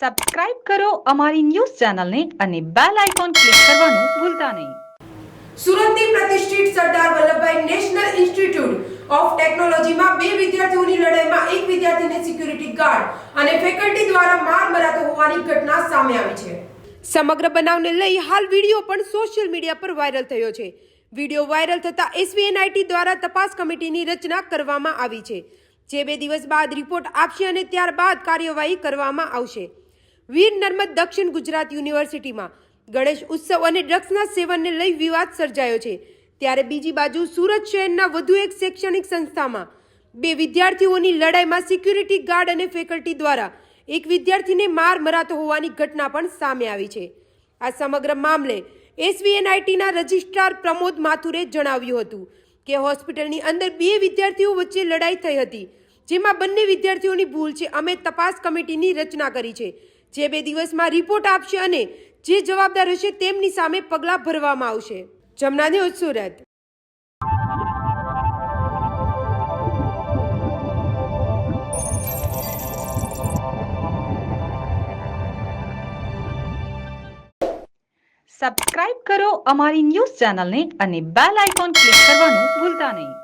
Subscribe કરો અમારી news ચેનલને અને બેલ આઇકોન ક્લિક કરવાનું ભૂલતા નહીં. સુરતની પ્રતિષ્ઠિત Sardar Vallabhbhai national institute of ટેકનોલોજીમાં બે વિદ્યાર્થીઓની લડાઈમાં એક વિદ્યાર્થીને સિક્યુરિટી ગાર્ડ અને ફેકલ્ટી દ્વારા માર મરાતો હોવાની ઘટના સામે આવી છે. સમગ્ર બનાવને લઈ હાલ વીડિયો પણ સોશિયલ મીડિયા પર વાયરલ થયો છે. વીડિયો વાયરલ થતા એસવીએનઆઈટી દ્વારા તપાસ કમિટીની રચના કરવામાં આવી છે. જે બે દિવસ બાદ રિપોર્ટ આપશે અને ત્યારબાદ કાર્યવાહી કરવામાં આવશે. વીર નર્મદ દક્ષિણ ગુજરાત યુનિવર્સિટીમાં. ગણેશ ઉત્સવ અને ડ્રગ્સના સેવનને લઈ વિવાદ સર્જાયો છે. ત્યારે બીજી બાજુ સુરત શહેરના વધુ એક શૈક્ષણિક સંસ્થામાં બે વિદ્યાર્થીઓની લડાઈમાં સિક્યુરિટી ગાર્ડ અને ફેકલ્ટી દ્વારા એક વિદ્યાર્થીને માર મરાતો હોવાની ઘટના પણ સામે આવી છે. આ સમગ્ર મામલે એસવીએનઆઈટીના રજિસ્ટ્રાર પ્રમોદ માથુરે જણાવ્યું હતું કે હોસ્પિટલની અંદર બે વિદ્યાર્થીઓ વચ્ચે લડાઈ થઈ હતી, જેમાં બંને વિદ્યાર્થીઓની ભૂલ છે. અમે તપાસ કમિટીની રચના કરી છે. જે બે દિવસમાં રિપોર્ટ આપશે અને જે જવાબદાર હશે તેમની સામે પગલાં ભરવામાં આવશે. જમના ન્યૂઝ સુરત. સબસ્ક્રાઇબ કરો અમારી ન્યૂઝ ચેનલને અને બેલ આઇકોન ક્લિક કરવાનું ભૂલતા નહીં.